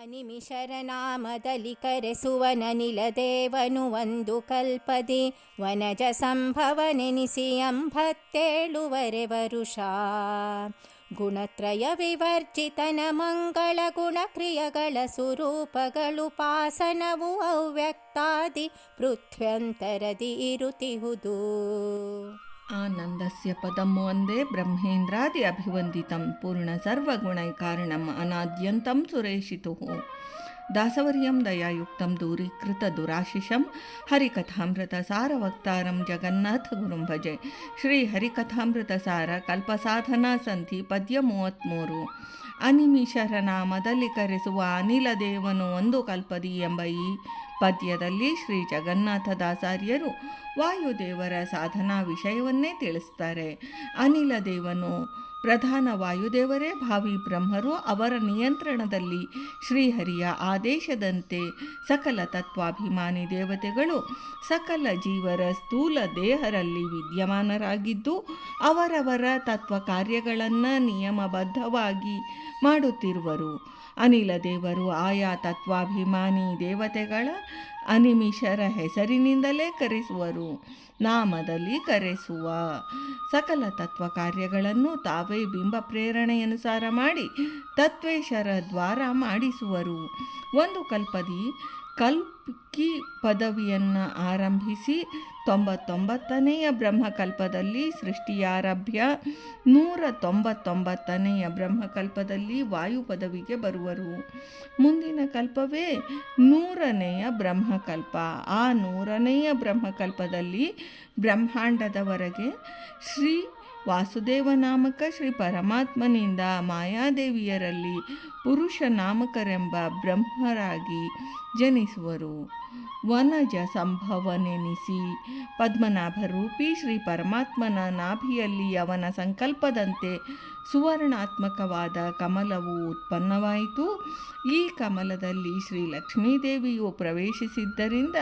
ಅನಿಮಿಷರ ನಾಮದಲ್ಲಿ ಕರೆಸುವನನಿಲ ದೇವನು ಒಂದು ಕಲ್ಪದಿ ವನಜ ಸಂಭವನೆನಿಸಿ ಎಂಬತ್ತೇಳುವರೆ ವರುಷ ಗುಣತ್ರಯ ವಿವರ್ಜಿತನ ಮಂಗಳ ಗುಣಕ್ರಿಯಗಳ ಸ್ವರೂಪಗಳು ಪಾಸನವು ಅವ್ಯಕ್ತಾದಿ ಪೃಥ್ವ್ಯಂತರದಿ ಇರುತಿಹುದು ಆನಂದಸ್ಯ ಪದಂ ವಂದೇ ಬ್ರಹ್ಮೇಂದ್ರಾದಿ ಅಭಿವಂದಿತಂ ಪೂರ್ಣ ಸರ್ವಗುಣೈಕಾರಣಂ ಅನಾದ್ಯಂತಂ ಸುರೇಶಿತುಃ. ದಾಸವರ್ಯಂ ದಯಾಯುಕ್ತಂ ದೂರೀಕೃತ ದುರಾಶಿಷಂ ಹರಿಕಥಾಮೃತ ಸಾರವಕ್ತಾರಂ ಜಗನ್ನಾಥ ಗುರುಂ ಭಜೆ. ಶ್ರೀ ಹರಿಕಥಾಮೃತ ಸಾರ ಕಲ್ಪಸಾಧನಾ ಸಂಧಿ ಪದ್ಯ ಮೂವತ್ತ್ಮೂರು ಅನಿಮಿಷರ ನಾಮದಲ್ಲಿ ಕರೆಸುವ ಅನಿಲ ದೇವನು ಒಂದು ಕಲ್ಪದಿ ಎಂಬ ಈ ಪದ್ಯದಲ್ಲಿ ಶ್ರೀ ಜಗನ್ನಾಥದಾಸಾರ್ಯರು ವಾಯುದೇವರ ಸಾಧನಾ ವಿಷಯವನ್ನೇ ತಿಳಿಸ್ತಾರೆ. ಅನಿಲ ದೇವನು ಪ್ರಧಾನ ವಾಯುದೇವರೇ, ಭಾವಿ ಬ್ರಹ್ಮರು ಅವರ ನಿಯಂತ್ರಣದಲ್ಲಿ ಶ್ರೀಹರಿಯ ಆದೇಶದಂತೆ ಸಕಲ ತತ್ವಾಭಿಮಾನಿ ದೇವತೆಗಳು ಸಕಲ ಜೀವರ ಸ್ಥೂಲ ದೇಹರಲ್ಲಿ ವಿದ್ಯಮಾನರಾಗಿದ್ದು, ಅವರವರ ತತ್ವ ಕಾರ್ಯಗಳನ್ನು ನಿಯಮಬದ್ಧವಾಗಿ ಮಾಡುತ್ತಿರುವರು. ಅನಿಲ ದೇವರು ಆಯಾ ತತ್ವಾಭಿಮಾನಿ ದೇವತೆಗಳ ಅನಿಮಿಷರ ಹೆಸರಿನಿಂದಲೇ ಕರೆಸುವರು, ನಾಮದಲ್ಲಿ ಕರೆಸುವ. ಸಕಲ ತತ್ವ ಕಾರ್ಯಗಳನ್ನು ತಾವೇ ಬಿಂಬ ಪ್ರೇರಣೆಯನುಸಾರ ಮಾಡಿ ತತ್ವೇಶರ ದ್ವಾರ ಮಾಡಿಸುವರು. ಒಂದು ಕಲ್ಪದಿ ಕಲ್ಕಿ ಪದವಿಯನ್ನು ಆರಂಭಿಸಿ ತೊಂಬತ್ತೊಂಬತ್ತನೆಯ ಬ್ರಹ್ಮಕಲ್ಪದಲ್ಲಿ ಸೃಷ್ಟಿಯಾರಭ್ಯ. ನೂರ ತೊಂಬತ್ತೊಂಬತ್ತನೆಯ ಬ್ರಹ್ಮಕಲ್ಪದಲ್ಲಿ ವಾಯು ಪದವಿಗೆ ಬರುವರು. ಮುಂದಿನ ಕಲ್ಪವೇ ನೂರನೆಯ ಬ್ರಹ್ಮಕಲ್ಪ. ಆ ನೂರನೆಯ ಬ್ರಹ್ಮಕಲ್ಪದಲ್ಲಿ ಬ್ರಹ್ಮಾಂಡದವರೆಗೆ ಶ್ರೀ ವಾಸುದೇವ ನಾಮಕ ಶ್ರೀ ಪರಮಾತ್ಮನಿಂದ ಮಾಯಾದೇವಿಯರಲ್ಲಿ ಪುರುಷ ನಾಮಕರೆಂಬ ಬ್ರಹ್ಮರಾಗಿ ಜನಿಸುವರು. ವನಜ ಸಂಭವನೆನಿಸಿ ಪದ್ಮನಾಭ ರೂಪಿ ಶ್ರೀ ಪರಮಾತ್ಮನ ನಾಭಿಯಲ್ಲಿ ಅವನ ಸಂಕಲ್ಪದಂತೆ ಸುವರ್ಣಾತ್ಮಕವಾದ ಕಮಲವು ಉತ್ಪನ್ನವಾಯಿತು. ಈ ಕಮಲದಲ್ಲಿ ಶ್ರೀ ಲಕ್ಷ್ಮೀದೇವಿಯು ಪ್ರವೇಶಿಸಿದ್ದರಿಂದ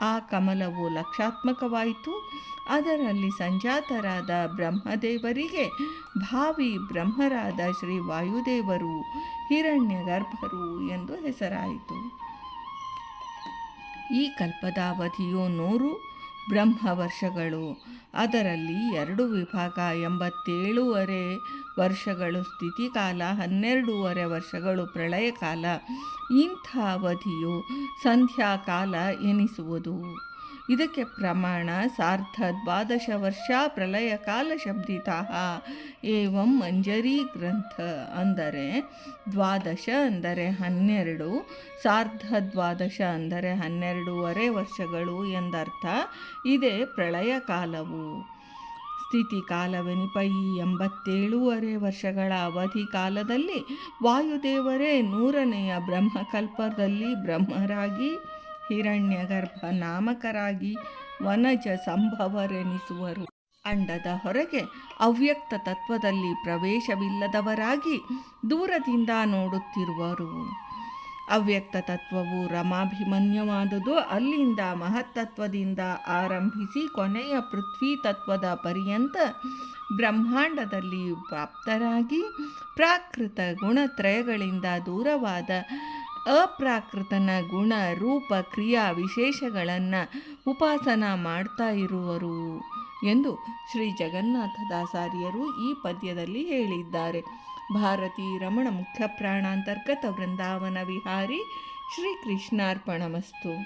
ಆ ಕಮಲವು ಲಕ್ಷಾತ್ಮಕವಾಯಿತು. ಅದರಲ್ಲಿ ಸಂಜಾತರಾದ ಬ್ರಹ್ಮದೇವರಿಗೆ ಭಾವಿ ಬ್ರಹ್ಮರಾದ ಶ್ರೀ ವಾಯುದೇವರು ಹಿರಣ್ಯ ಗರ್ಭರು ಎಂದು ಹೆಸರಾಯಿತು. ಈ ಕಲ್ಪದ ಅವಧಿಯು ನೂರು ಬ್ರಹ್ಮ ವರ್ಷಗಳು ಅದರಲ್ಲಿ ಎರಡು ವಿಭಾಗ ಎಂಬತ್ತೇಳೂವರೆ ವರ್ಷಗಳು, ಸ್ಥಿತಿಕಾಲ ಹನ್ನೆರಡೂವರೆ ವರ್ಷಗಳು ಪ್ರಳಯ ಕಾಲ ಇಂಥ ಅವಧಿಯು ಸಂಧ್ಯಾಕಾಲ ಎನಿಸುವುದು. ಇದಕ್ಕೆ ಪ್ರಮಾಣ ಸಾರ್ಥ ದ್ವಾದಶ ವರ್ಷ ಪ್ರಳಯ ಕಾಲ ಶಬ್ದಿತಾ. ಏವಂ ಮಂಜರಿ ಗ್ರಂಥ ಅಂದರೆ ದ್ವಾದಶ ಅಂದರೆ ಹನ್ನೆರಡು ಸಾರ್ಧ ದ್ವಾದಶ ಅಂದರೆ ಹನ್ನೆರಡೂವರೆ ವರ್ಷಗಳು ಎಂದರ್ಥ. ಇದೇ ಪ್ರಳಯ ಕಾಲವು. ಸ್ಥಿತಿ ಕಾಲವೆನಿಪ ಎಂಬತ್ತೇಳೂವರೆ ವರ್ಷಗಳ ಅವಧಿ ಕಾಲದಲ್ಲಿ ವಾಯುದೇವರೇ ನೂರನೆಯ ಬ್ರಹ್ಮಕಲ್ಪದಲ್ಲಿ ಬ್ರಹ್ಮರಾಗಿ ಹಿರಣ್ಯಗರ್ಭ ನಾಮಕರಾಗಿ ವನಜ ಸಂಭವರೆನಿಸುವರು. ಅಂಡದ ಹೊರಗೆ ಅವ್ಯಕ್ತ ತತ್ವದಲ್ಲಿ ಪ್ರವೇಶವಿಲ್ಲದವರಾಗಿ ದೂರದಿಂದ ನೋಡುತ್ತಿರುವರು. ಅವ್ಯಕ್ತ ತತ್ವವು ರಮಾಭಿಮನ್ಯವಾದುದು. ಅಲ್ಲಿಂದ ಮಹತ್ತತ್ವದಿಂದ ಆರಂಭಿಸಿ ಕೊನೆಯ ಪೃಥ್ವಿ ತತ್ವದ ಪರ್ಯಂತ ಬ್ರಹ್ಮಾಂಡದಲ್ಲಿ ಪ್ರಾಪ್ತರಾಗಿ ಪ್ರಾಕೃತ ಗುಣತ್ರಯಗಳಿಂದ ದೂರವಾದ ಅಪ್ರಾಕೃತನ ಗುಣ, ರೂಪ, ಕ್ರಿಯಾ ವಿಶೇಷಗಳನ್ನು ಉಪಾಸನ ಮಾಡ್ತಾ ಇರುವರು ಎಂದು ಶ್ರೀ ಜಗನ್ನಾಥದಾಸಾರ್ಯರು ಈ ಪದ್ಯದಲ್ಲಿ ಹೇಳಿದ್ದಾರೆ. ಭಾರತೀ ರಮಣ ಮುಖ್ಯ ಪ್ರಾಣಾಂತರ್ಗತ ವೃಂದಾವನ ವಿಹಾರಿ ಶ್ರೀ ಕೃಷ್ಣಾರ್ಪಣಮಸ್ತು